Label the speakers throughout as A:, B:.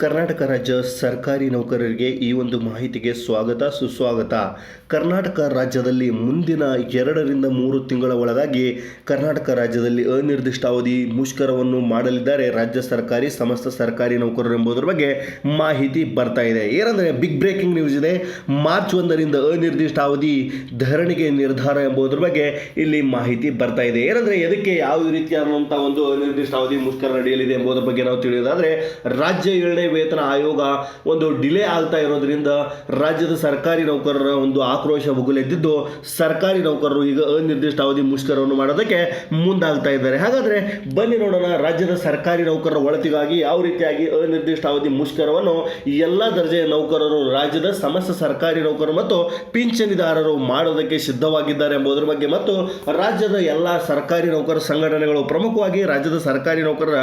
A: ಕರ್ನಾಟಕ ರಾಜ್ಯ ಸರ್ಕಾರಿ ನೌಕರರಿಗೆ ಈ ಒಂದು ಮಾಹಿತಿಗೆ ಸ್ವಾಗತ, ಸುಸ್ವಾಗತ. ಕರ್ನಾಟಕ ರಾಜ್ಯದಲ್ಲಿ ಮುಂದಿನ ಎರಡರಿಂದ ಮೂರು ತಿಂಗಳ ಒಳಗಾಗಿ ಕರ್ನಾಟಕ ರಾಜ್ಯದಲ್ಲಿ ಅನಿರ್ದಿಷ್ಟಾವಧಿ ಮುಷ್ಕರವನ್ನು ಮಾಡಲಿದ್ದಾರೆ. ರಾಜ್ಯ ಸರ್ಕಾರಿ, ಸಮಸ್ತ ಸರ್ಕಾರಿ ನೌಕರರು ಎಂಬುದರ ಬಗ್ಗೆ ಮಾಹಿತಿ ಬರ್ತಾ ಇದೆ. ಏನಂದರೆ, ಬಿಗ್ ಬ್ರೇಕಿಂಗ್ ನ್ಯೂಸ್ ಇದೆ. ಮಾರ್ಚ್ ಒಂದರಿಂದ ಅನಿರ್ದಿಷ್ಟಾವಧಿ ಧರಣಿಗೆ ನಿರ್ಧಾರ ಎಂಬುದರ ಬಗ್ಗೆ ಇಲ್ಲಿ ಮಾಹಿತಿ ಬರ್ತಾ ಇದೆ. ಏನಂದರೆ, ಎದಕ್ಕೆ ಯಾವ ರೀತಿಯಾದಂಥ ಒಂದು ಅನಿರ್ದಿಷ್ಟಾವಧಿ ಮುಷ್ಕರ ನಡೆಯಲಿದೆ ಎಂಬುದರ ಬಗ್ಗೆ ನಾವು ತಿಳಿಯೋದಾದರೆ, ರಾಜ್ಯ ಏಳನೇ ವೇತನ ಆಯೋಗ ಒಂದು ಡಿಲೇ ಆಗ್ತಾ ಇರೋದ್ರಿಂದ ರಾಜ್ಯದ ಸರ್ಕಾರಿ ನೌಕರರ ಒಂದು ಆಕ್ರೋಶ ಭುಗುಲೆದ್ದಿದ್ದು ಸರ್ಕಾರಿ ನೌಕರರು ಈಗ ಅನಿರ್ದಿಷ್ಟ ಅವಧಿ ಮುಷ್ಕರವನ್ನು ಮಾಡೋದಕ್ಕೆ ಮುಂದಾಗ್ತಾ ಇದ್ದಾರೆ. ಹಾಗಾದ್ರೆ ಬನ್ನಿ ನೋಡೋಣ ರಾಜ್ಯದ ಸರ್ಕಾರಿ ನೌಕರರ ಒಳತಿಗಾಗಿ ಯಾವ ರೀತಿಯಾಗಿ ಅನಿರ್ದಿಷ್ಟ ಅವಧಿ ಮುಷ್ಕರವನ್ನು ಎಲ್ಲ ದರ್ಜೆಯ ನೌಕರರು, ರಾಜ್ಯದ ಸಮಸ್ತ ಸರ್ಕಾರಿ ನೌಕರರು ಮತ್ತು ಪಿಂಚಣಿದಾರರು ಮಾಡೋದಕ್ಕೆ ಸಿದ್ಧವಾಗಿದ್ದಾರೆ ಎಂಬುದರ ಬಗ್ಗೆ ಮತ್ತು ರಾಜ್ಯದ ಎಲ್ಲ ಸರ್ಕಾರಿ ನೌಕರ ಸಂಘಟನೆಗಳು ಪ್ರಮುಖವಾಗಿ ರಾಜ್ಯದ ಸರ್ಕಾರಿ ನೌಕರರ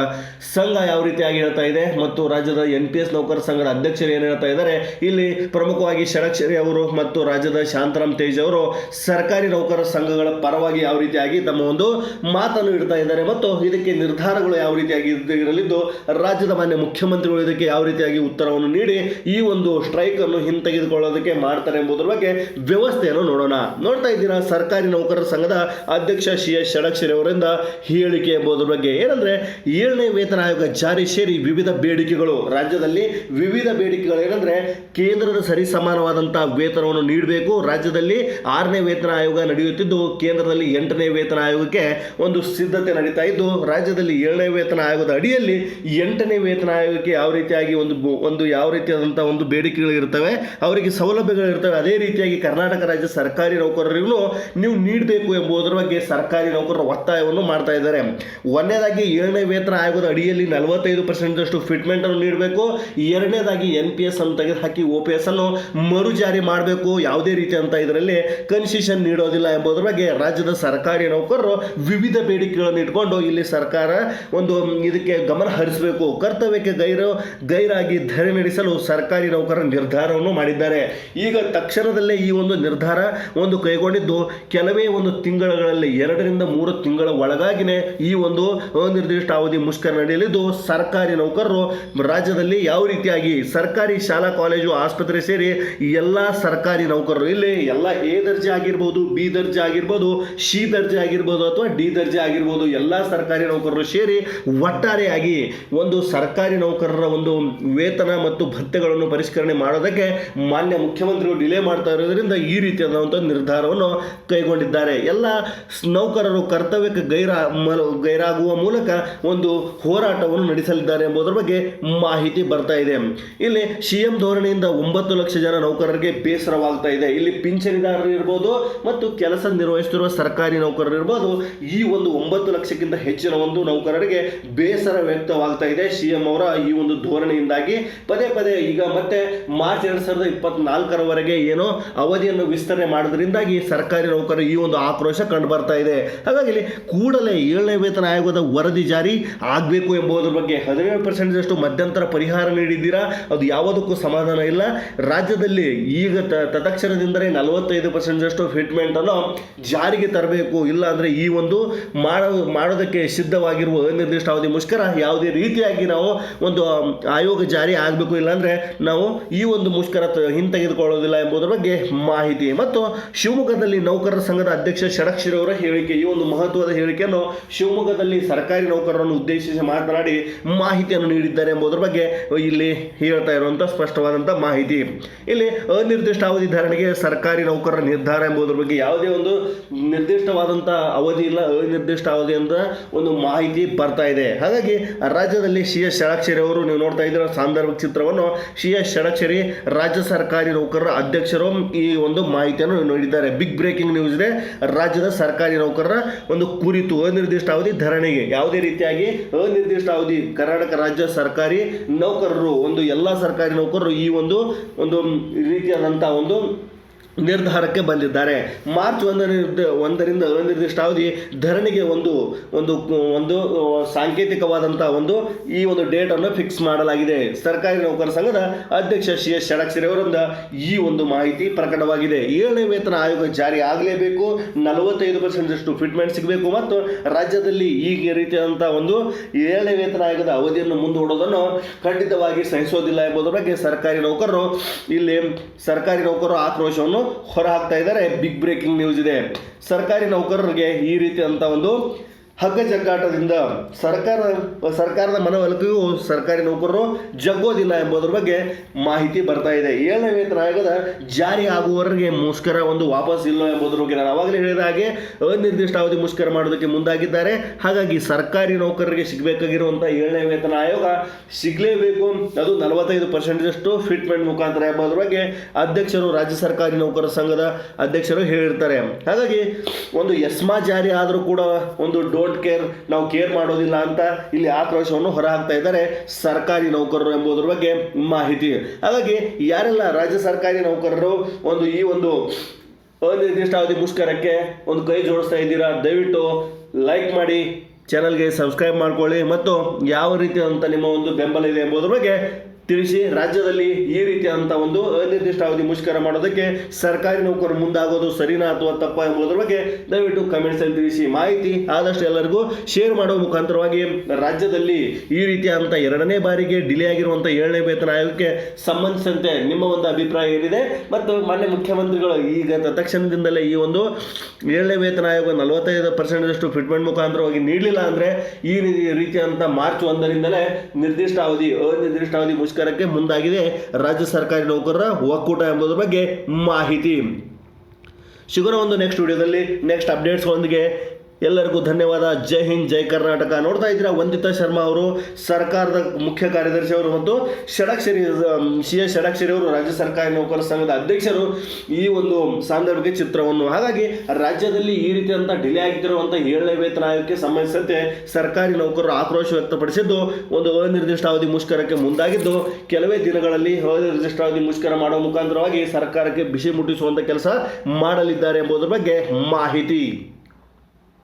A: ಸಂಘ ಯಾವ ರೀತಿಯಾಗಿ ಹೇಳ್ತಾ ಇದೆ ಮತ್ತು ರಾಜ್ಯದ ಎನ್ ಪಿ ಎಸ್ ನೌಕರ ಸಂಘದ ಅಧ್ಯಕ್ಷರು ಏನು ಹೇಳ್ತಾ ಇದ್ದಾರೆ, ಇಲ್ಲಿ ಪ್ರಮುಖವಾಗಿ ಷಡಕ್ಷರಿ ಅವರು ಮತ್ತು ರಾಜ್ಯದ ಶಾಂತರಾಮ್ ತೇಜ್ ಅವರು ಸರ್ಕಾರಿ ನೌಕರ ಸಂಘಗಳ ಪರವಾಗಿ ಯಾವ ರೀತಿಯಾಗಿ ತಮ್ಮ ಒಂದು ಮಾತನ್ನು ಇಡ್ತಾ ಇದ್ದಾರೆ ಮತ್ತು ಇದಕ್ಕೆ ನಿರ್ಧಾರಗಳು ಯಾವ ರೀತಿಯಾಗಿ ಇರಲಿದ್ದು, ರಾಜ್ಯದ ಮಾನ್ಯ ಮುಖ್ಯಮಂತ್ರಿಗಳು ಇದಕ್ಕೆ ಯಾವ ರೀತಿಯಾಗಿ ಉತ್ತರವನ್ನು ನೀಡಿ ಈ ಒಂದು ಸ್ಟ್ರೈಕ್ ಅನ್ನು ಹಿಂತೆಗೆದುಕೊಳ್ಳೋದಕ್ಕೆ ಮಾಡ್ತಾರೆ ಎಂಬುದರ ಬಗ್ಗೆ ವ್ಯವಸ್ಥೆಯನ್ನು ನೋಡೋಣ. ನೋಡ್ತಾ ಇದ್ದೀರಾ, ಸರ್ಕಾರಿ ನೌಕರರ ಸಂಘದ ಅಧ್ಯಕ್ಷ ಸಿ ಎಸ್ ಷಡಕ್ಷರಿ ಅವರಿಂದ ಹೇಳಿಕೆ ಎಂಬುದರ ಬಗ್ಗೆ. ಏನಂದ್ರೆ, ಏಳನೇ ವೇತನ ಆಯೋಗ ಜಾರಿ ಸೇರಿ ವಿವಿಧ ಬೇಡಿಕೆಗಳು ರಾಜ್ಯದಲ್ಲಿ ವಿವಿಧ ಬೇಡಿಕೆಗಳು. ಏನಂದ್ರೆ ಕೇಂದ್ರದ ಸರಿಸಮಾನವಾದಂಥ ವೇತನವನ್ನು ನೀಡಬೇಕು. ರಾಜ್ಯದಲ್ಲಿ ಆರನೇ ವೇತನ ಆಯೋಗ ನಡೆಯುತ್ತಿದ್ದು, ಕೇಂದ್ರದಲ್ಲಿ ಎಂಟನೇ ವೇತನ ಆಯೋಗಕ್ಕೆ ಒಂದು ಸಿದ್ಧತೆ ನಡೀತಾ ಇದ್ದು, ರಾಜ್ಯದಲ್ಲಿ ಏಳನೇ ವೇತನ ಆಯೋಗದ ಅಡಿಯಲ್ಲಿ ಎಂಟನೇ ವೇತನ ಆಯೋಗಕ್ಕೆ ಯಾವ ರೀತಿಯಾಗಿ ಒಂದು ಒಂದು ಯಾವ ರೀತಿಯಾದಂತಹ ಒಂದು ಬೇಡಿಕೆಗಳು ಇರ್ತವೆ, ಅವರಿಗೆ ಸೌಲಭ್ಯಗಳು ಇರ್ತವೆ. ಅದೇ ರೀತಿಯಾಗಿ ಕರ್ನಾಟಕ ರಾಜ್ಯ ಸರ್ಕಾರಿ ನೌಕರರಿಗೂ ನೀವು ನೀಡಬೇಕು ಎಂಬುದರ ಬಗ್ಗೆ ಸರ್ಕಾರಿ ನೌಕರರ ಒತ್ತಾಯವನ್ನು ಮಾಡ್ತಾ ಇದ್ದಾರೆ. ಒಂದನೇದಾಗಿ ಏಳನೇ ವೇತನ ಆಯೋಗದ ಅಡಿಯಲ್ಲಿ ನಲವತ್ತೈದು ಫಿಟ್ಮೆಂಟ್ ಅನ್ನು ನೀಡಬೇಕು ಎರಡನೇದಾಗಿ ಎನ್ ಪಿ ಎಸ್ ಅನ್ನು ತೆಗೆದುಹಾಕಿ ಒ ಪಿ ಎಸ್ ಅನ್ನು ಮರು ಜಾರಿ ಮಾಡಬೇಕು. ಯಾವುದೇ ರೀತಿ ಅಂತ ಇದರಲ್ಲಿ ಕನ್ಸೆಷನ್ ನೀಡೋದಿಲ್ಲ ಎಂಬುದರ ಬಗ್ಗೆ ರಾಜ್ಯದ ಸರ್ಕಾರಿ ನೌಕರರು ವಿವಿಧ ಬೇಡಿಕೆಗಳನ್ನು ಇಟ್ಕೊಂಡು ಇಲ್ಲಿ ಸರ್ಕಾರ ಒಂದು ಇದಕ್ಕೆ ಗಮನ ಹರಿಸಬೇಕು. ಕರ್ತವ್ಯಕ್ಕೆ ಗೈರು, ಗೈರಾಗಿ ಧರಣಿ ನಡೆಸಲು ಸರ್ಕಾರಿ ನೌಕರರ ನಿರ್ಧಾರವನ್ನು ಮಾಡಿದ್ದಾರೆ. ಈಗ ತಕ್ಷಣದಲ್ಲೇ ಈ ಒಂದು ನಿರ್ಧಾರ ಒಂದು ಕೈಗೊಂಡಿದ್ದು ಕೆಲವೇ ಒಂದು ತಿಂಗಳಲ್ಲಿ ಎರಡರಿಂದ ಮೂರು ತಿಂಗಳ ಒಳಗಾಗಿನೇ ಈ ಒಂದು ಅನಿರ್ದಿಷ್ಟ ಅವಧಿ ಮುಷ್ಕರ ನಡೆಯಲಿದ್ದು ಸರ್ಕಾರಿ ನೌಕರರು ರಾಜ್ಯದಲ್ಲಿ ಯಾವ ರೀತಿಯಾಗಿ ಸರ್ಕಾರಿ ಶಾಲಾ, ಕಾಲೇಜು, ಆಸ್ಪತ್ರೆ ಸೇರಿ ಎಲ್ಲ ಸರ್ಕಾರಿ ನೌಕರರು, ಇಲ್ಲಿ ಎಲ್ಲ ಎ ದರ್ಜೆ ಆಗಿರ್ಬೋದು, ಬಿ ದರ್ಜೆ ಆಗಿರ್ಬೋದು, ಸಿ ದರ್ಜೆ ಆಗಿರ್ಬೋದು ಅಥವಾ ಡಿ ದರ್ಜೆ ಆಗಿರ್ಬೋದು, ಎಲ್ಲ ಸರ್ಕಾರಿ ನೌಕರರು ಸೇರಿ ಒಟ್ಟಾರೆಯಾಗಿ ಒಂದು ಸರ್ಕಾರಿ ನೌಕರರ ಒಂದು ವೇತನ ಮತ್ತು ಭತ್ಯೆಗಳನ್ನು ಪರಿಷ್ಕರಣೆ ಮಾಡೋದಕ್ಕೆ ಮಾನ್ಯ ಮುಖ್ಯಮಂತ್ರಿಗಳು ಡಿಲೇ ಮಾಡ್ತಾ ಇರೋದ್ರಿಂದ ಈ ರೀತಿಯಾದಂಥ ನಿರ್ಧಾರವನ್ನು ಕೈಗೊಂಡಿದ್ದಾರೆ. ಎಲ್ಲ ನೌಕರರು ಕರ್ತವ್ಯಕ್ಕೆ ಗೈರ ಗೈರಾಗುವ ಮೂಲಕ ಒಂದು ಹೋರಾಟವನ್ನು ನಡೆಸಲಿದ್ದಾರೆ ಎಂಬುದರ ಬಗ್ಗೆ ಮಾಹಿತಿ ಬರ್ತಾ ಇದೆ. ಇಲ್ಲಿ ಸಿಎಂ ಧೋರಣೆಯಿಂದ ಒಂಬತ್ತು ಲಕ್ಷ ಜನ ನೌಕರರಿಗೆ ಬೇಸರವಾಗ್ತಾ ಇದೆ. ಇಲ್ಲಿ ಪಿಂಚಣಿದಾರರು ಇರ್ಬೋದು ಮತ್ತು ಕೆಲಸ ನಿರ್ವಹಿಸುತ್ತಿರುವ ಸರ್ಕಾರಿ ನೌಕರರು ಇರ್ಬೋದು, ಈ ಒಂದು ಒಂಬತ್ತು ಲಕ್ಷಕ್ಕಿಂತ ಹೆಚ್ಚಿನ ಒಂದು ನೌಕರರಿಗೆ ಬೇಸರ ವ್ಯಕ್ತವಾಗ್ತಾ ಇದೆ. ಸಿಎಂ ಅವರ ಈ ಒಂದು ಧೋರಣೆಯಿಂದಾಗಿ ಪದೇ ಪದೇ ಈಗ ಮತ್ತೆ ಮಾರ್ಚ್ ಎರಡ್ ಸಾವಿರದ ಇಪ್ಪತ್ನಾಲ್ಕರವರೆಗೆ ಏನೋ ಅವಧಿಯನ್ನು ವಿಸ್ತರಣೆ ಮಾಡೋದ್ರಿಂದಾಗಿ ಸರ್ಕಾರಿ ನೌಕರರು ಈ ಒಂದು ಆಕ್ರೋಶ ಕಂಡು ಬರ್ತಾ ಇದೆ. ಹಾಗಾಗಿ ಕೂಡಲೇ ಏಳನೇ ವೇತನ ಆಯೋಗದ ವರದಿ ಜಾರಿ ಆಗಬೇಕು ಎಂಬುದರ ಬಗ್ಗೆ ಹದಿನೇಳು ಪರ್ಸೆಂಟಷ್ಟು ಮಧ್ಯಂತರ ಪರಿಹಾರ ನೀಡಿದ್ದೀರಾ? ಅದು ಯಾವುದಕ್ಕೂ ಸಮಾಧಾನ ಇಲ್ಲ. ರಾಜ್ಯದಲ್ಲಿ ಈಗ ತ- ತತ್ಕ್ಷಣದಿಂದಲೇ ನಲವತ್ತೈದು ಪರ್ಸೆಂಟಷ್ಟು ಫಿಟ್ಮೆಂಟ್ ಅನ್ನು ಜಾರಿಗೆ ತರಬೇಕು. ಇಲ್ಲ ಅಂದ್ರೆ ಈ ಒಂದು ಮಾಡೋ, ಮಾಡೋದಕ್ಕೆ ಸಿದ್ಧವಾಗಿರುವ ಅನಿರ್ದಿಷ್ಟ ಅವಧಿ ಮುಷ್ಕರ ಯಾವುದೇ ರೀತಿಯಾಗಿ ನಾವು ಒಂದು ಆಯೋಗ ಜಾರಿ ಆಗಬೇಕು. ಇಲ್ಲಾಂದರೆ ನಾವು ಈ ಒಂದು ಮುಷ್ಕರ ಹಿಂತೆಗೆದುಕೊಳ್ಳೋದಿಲ್ಲ ಎಂಬುದರ ಬಗ್ಗೆ ಮಾಹಿತಿ. ಮತ್ತು ಶಿವಮೊಗ್ಗದಲ್ಲಿ ನೌಕರರ ಸಂಘದ ಅಧ್ಯಕ್ಷ ಷಡಕ್ಷಿರವರ ಹೇಳಿಕೆ, ಈ ಒಂದು ಮಹತ್ವದ ಹೇಳಿಕೆಯನ್ನು ಶಿವಮೊಗ್ಗದಲ್ಲಿ ಸರ್ಕಾರಿ ನೌಕರರನ್ನು ಉದ್ದೇಶಿಸಿ ಮಾತನಾಡಿ ಮಾಹಿತಿಯನ್ನು ನೀಡಿದ್ದಾರೆ ಎಂಬುದರ ಬಗ್ಗೆ ಇಲ್ಲಿ ಹೇಳ್ತಾ ಇರುವಂಥ ಸ್ಪಷ್ಟವಾದಂಥ ಮಾಹಿತಿ. ಇಲ್ಲಿ ಅನಿರ್ದಿಷ್ಟ ಅವಧಿ ಧಾರಣೆಗೆ ಸರ್ಕಾರಿ ನೌಕರರ ನಿರ್ಧಾರ ಎಂಬುದರ ಬಗ್ಗೆ ಯಾವುದೇ ಒಂದು ನಿರ್ದಿಷ್ಟವಾದಂಥ ಅವಧಿ ಇಲ್ಲ, ಅನಿರ್ದಿಷ್ಟ ಅವಧಿ ಅಂತ ಒಂದು ಮಾಹಿತಿ ಬರ್ತಾ ಇದೆ. ಹಾಗಾಗಿ ರಾಜ್ಯದಲ್ಲಿ ಸಿ ಎಸ್ ಷಡಾಕ್ಷರಿ ಅವರು ನೀವು ನೋಡ್ತಾ ಇದ್ದೀರ ಸಾಂದರ್ಭಿಕ ಚಿತ್ರವನ್ನು. ಸಿ ಎಸ್ ಷಡಾಕ್ಷರಿ ರಾಜ್ಯ ಸರ್ಕಾರಿ ನೌಕರರ ಅಧ್ಯಕ್ಷರು ಈ ಒಂದು ಮಾಹಿತಿಯನ್ನು ನೀಡಿದ್ದಾರೆ. ಬಿಗ್ ಬ್ರೇಕಿಂಗ್ ನ್ಯೂಸ್ ಇದೆ. ರಾಜ್ಯದ ಸರ್ಕಾರಿ ನೌಕರರ ಒಂದು ಕುರಿತು ಅನಿರ್ದಿಷ್ಟ ಅವಧಿ ಧರಣಿಗೆ ಯಾವುದೇ ರೀತಿಯಾಗಿ ಅನಿರ್ದಿಷ್ಟ ಅವಧಿ ಕರ್ನಾಟಕ ರಾಜ್ಯ ಸರ್ಕಾರಿ ನೌಕರರು ಒಂದು ಎಲ್ಲ ಸರ್ಕಾರಿ ನೌಕರರು ಈ ಒಂದು ಒಂದು ರೀತಿಯಾದಂಥ ಒಂದು ನಿರ್ಧಾರಕ್ಕೆ ಬಂದಿದ್ದಾರೆ. ಮಾರ್ಚ್ ಒಂದರಿಂದ ಒಂದರಿಂದ ಅನಿರ್ದಿಷ್ಟ ಅವಧಿ ಧರಣಿಗೆ ಒಂದು ಒಂದು ಒಂದು ಸಾಂಕೇತಿಕವಾದಂಥ ಒಂದು ಈ ಒಂದು ಡೇಟನ್ನು ಫಿಕ್ಸ್ ಮಾಡಲಾಗಿದೆ. ಸರ್ಕಾರಿ ನೌಕರ ಸಂಘದ ಅಧ್ಯಕ್ಷ ಸಿ ಎಸ್ ಷಡಕ್ಷರಿ ಅವರಿಂದ ಈ ಒಂದು ಮಾಹಿತಿ ಪ್ರಕಟವಾಗಿದೆ. ಏಳನೇ ವೇತನ ಆಯೋಗ ಜಾರಿ ಆಗಲೇಬೇಕು. ನಲವತ್ತೈದು ಪರ್ಸೆಂಟಷ್ಟು ಫಿಟ್ಮೆಂಟ್ ಸಿಗಬೇಕು ಮತ್ತು ರಾಜ್ಯದಲ್ಲಿ ಈ ರೀತಿಯಾದಂಥ ಒಂದು ಏಳನೇ ವೇತನ ಆಯೋಗದ ಅವಧಿಯನ್ನು ಮುಂದೂಡೋದನ್ನು ಖಂಡಿತವಾಗಿ ಸಹಿಸೋದಿಲ್ಲ ಎಂಬುದರ ಬಗ್ಗೆ ಸರ್ಕಾರಿ ನೌಕರರು ಇಲ್ಲಿ, ಸರ್ಕಾರಿ ನೌಕರರು ಆಕ್ರೋಶವನ್ನು ಹೊರಹಾಕ್ತಾ ಇದ್ದಾರೆ. ಬಿಗ್ ಬ್ರೇಕಿಂಗ್ ನ್ಯೂಸ್ ಇದೆ. ಸರ್ಕಾರಿ ನೌಕರರಿಗೆ ಈ ರೀತಿಯಾದಂಥ ಒಂದು ಹಗ್ಗ ಜಗ್ಗಾಟದಿಂದ ಸರ್ಕಾರ, ಸರ್ಕಾರದ ಮನವೊಲಿಕೆಯು ಸರ್ಕಾರಿ ನೌಕರರು ಜಗ್ಗೋದಿಲ್ಲ ಎಂಬುದರ ಬಗ್ಗೆ ಮಾಹಿತಿ ಬರ್ತಾ ಇದೆ. ಏಳನೇ ವೇತನ ಆಯೋಗದ ಜಾರಿ ಆಗುವವರೆಗೆ ಮುಷ್ಕರ ಒಂದು ವಾಪಸ್ ಇಲ್ಲ ಎಂಬುದರ ಬಗ್ಗೆ ನಾನು ಆವಾಗಲೇ ಹೇಳಿದ ಹಾಗೆ ಅನಿರ್ದಿಷ್ಟ ಅವಧಿ ಮುಷ್ಕರ ಮಾಡೋದಕ್ಕೆ ಮುಂದಾಗಿದ್ದಾರೆ. ಹಾಗಾಗಿ ಸರ್ಕಾರಿ ನೌಕರರಿಗೆ ಸಿಗಬೇಕಾಗಿರುವಂಥ ಏಳನೇ ವೇತನ ಆಯೋಗ ಸಿಗಲೇಬೇಕು. ಅದು ನಲವತ್ತೈದು ಪರ್ಸೆಂಟಷ್ಟು ಫಿಟ್ಮೆಂಟ್ ಮುಖಾಂತರ ಎಂಬುದರ ಬಗ್ಗೆ ಅಧ್ಯಕ್ಷರು ರಾಜ್ಯ ಸರ್ಕಾರಿ ನೌಕರರ ಸಂಘದ ಅಧ್ಯಕ್ಷರು ಹೇಳಿರ್ತಾರೆ. ಹಾಗಾಗಿ ಒಂದು ಎಸ್ಮಾ ಜಾರಿ ಆದರೂ ಕೂಡ ಒಂದು ಡೋಂಟ್ ಕೇರ್ ನಾವು ಕೇರ್ ಮಾಡೋದಿಲ್ಲ ಅಂತ ಇಲ್ಲಿ ಆಕ್ರೋಶವನ್ನು ಹೊರಹಾಕ್ತಾ ಇದ್ದಾರೆ ಸರ್ಕಾರಿ ನೌಕರರು ಎಂಬುದರ ಬಗ್ಗೆ ಮಾಹಿತಿ. ಹಾಗಾಗಿ ಯಾರೆಲ್ಲ ರಾಜ್ಯ ಸರ್ಕಾರಿ ನೌಕರರು ಒಂದು ಈ ಒಂದು ಅನಿರ್ದಿಷ್ಟಾವಧಿ ಮುಷ್ಕರಕ್ಕೆ ಒಂದು ಕೈ ಜೋಡಿಸ್ತಾ ಇದ್ದೀರಾ, ದಯವಿಟ್ಟು ಲೈಕ್ ಮಾಡಿ ಚಾನಲ್ಗೆ ಸಬ್ಸ್ಕ್ರೈಬ್ ಮಾಡ್ಕೊಳ್ಳಿ ಮತ್ತು ಯಾವ ರೀತಿಯಾದಂಥ ನಿಮ್ಮ ಒಂದು ಬೆಂಬಲ ಇದೆ ಎಂಬುದರ ಬಗ್ಗೆ ತಿಳಿಸಿ ರಾಜ್ಯದಲ್ಲಿ ಈ ರೀತಿಯಾದಂಥ ಒಂದು ಅನಿರ್ದಿಷ್ಟ ಅವಧಿ ಮುಷ್ಕರ ಮಾಡೋದಕ್ಕೆ ಸರ್ಕಾರಿ ನೌಕರರು ಮುಂದಾಗೋದು ಸರಿನಾ ಅಥವಾ ತಪ್ಪ ಎಂಬುದರ ಬಗ್ಗೆ ದಯವಿಟ್ಟು ಕಮೆಂಟ್ಸಲ್ಲಿ ತಿಳಿಸಿ. ಮಾಹಿತಿ ಆದಷ್ಟು ಎಲ್ಲರಿಗೂ ಶೇರ್ ಮಾಡುವ ಮುಖಾಂತರವಾಗಿ ರಾಜ್ಯದಲ್ಲಿ ಈ ರೀತಿಯಾದಂಥ ಎರಡನೇ ಬಾರಿಗೆ ಡಿಲೇ ಆಗಿರುವಂಥ ಏಳನೇ ವೇತನ ಆಯೋಗಕ್ಕೆ ಸಂಬಂಧಿಸಿದಂತೆ ನಿಮ್ಮ ಒಂದು ಅಭಿಪ್ರಾಯ ಏನಿದೆ? ಮತ್ತು ಮಾನ್ಯ ಮುಖ್ಯಮಂತ್ರಿಗಳು ಈಗ ತಕ್ಷಣದಿಂದಲೇ ಈ ಒಂದು ಏಳನೇ ವೇತನ ಆಯೋಗ ನಲವತ್ತೈದು ಪರ್ಸೆಂಟಷ್ಟು ಫಿಟ್ಮೆಂಟ್ ಮುಖಾಂತರವಾಗಿ ನೀಡಲಿಲ್ಲ ಅಂದರೆ ಈ ರೀತಿ ರೀತಿಯಾದಂಥ ಮಾರ್ಚ್ ಒಂದರಿಂದಲೇ ನಿರ್ದಿಷ್ಟ ಅವಧಿ ಅನಿರ್ದಿಷ್ಟ ಅವಧಿ ಮುಷ್ಕರಕ್ಕೆ ಮುಂದಾಗಿದೆ ರಾಜ್ಯ ಸರ್ಕಾರಿ ನೌಕರರ ಒಕ್ಕೂಟ ಎಂಬುದರ ಬಗ್ಗೆ ಮಾಹಿತಿ. ಸಿಗೋಣ ಒಂದು ನೆಕ್ಸ್ಟ್ ವಿಡಿಯೋದಲ್ಲಿ ನೆಕ್ಸ್ಟ್ ಅಪ್ಡೇಟ್ಸ್ಗಳೊಂದಿಗೆ ಎಲ್ಲರಿಗೂ ಧನ್ಯವಾದ. ಜೈ ಹಿಂದ್, ಜೈ ಕರ್ನಾಟಕ. ನೋಡ್ತಾ ಇದ್ದೀರಾ, ವಂದಿತಾ ಶರ್ಮಾ ಅವರು, ಸರ್ಕಾರದ ಮುಖ್ಯ ಕಾರ್ಯದರ್ಶಿ ಅವರು ಮತ್ತು ಷಡಾಕ್ಷರಿ ಸಿ ಎಸ್ ಷಡಕ್ಷರಿ ಅವರು, ರಾಜ್ಯ ಸರ್ಕಾರಿ ನೌಕರ ಸಂಘದ ಅಧ್ಯಕ್ಷರು ಈ ಒಂದು ಸಾಂದರ್ಭಿಕ ಚಿತ್ರವನ್ನು. ಹಾಗಾಗಿ ರಾಜ್ಯದಲ್ಲಿ ಈ ರೀತಿಯಂತ ಡಿಲೇ ಆಗಿರುವಂಥ ಏಳನೇ ವೇತನ ಆಯೋಗಕ್ಕೆ ಸಂಬಂಧಿಸಿದಂತೆ ಸರ್ಕಾರಿ ನೌಕರರು ಆಕ್ರೋಶ ವ್ಯಕ್ತಪಡಿಸಿದ್ದು, ಒಂದು ಅನಿರ್ದಿಷ್ಟಾವಧಿ ಮುಷ್ಕರಕ್ಕೆ ಮುಂದಾಗಿದ್ದು, ಕೆಲವೇ ದಿನಗಳಲ್ಲಿ ಅನಿರ್ದಿಷ್ಟಾವಧಿ ಮುಷ್ಕರ ಮಾಡುವ ಮುಖಾಂತರವಾಗಿ ಸರ್ಕಾರಕ್ಕೆ ಬಿಸಿ ಮುಟ್ಟಿಸುವಂಥ ಕೆಲಸ ಮಾಡಲಿದ್ದಾರೆ ಎಂಬುದರ ಬಗ್ಗೆ ಮಾಹಿತಿ.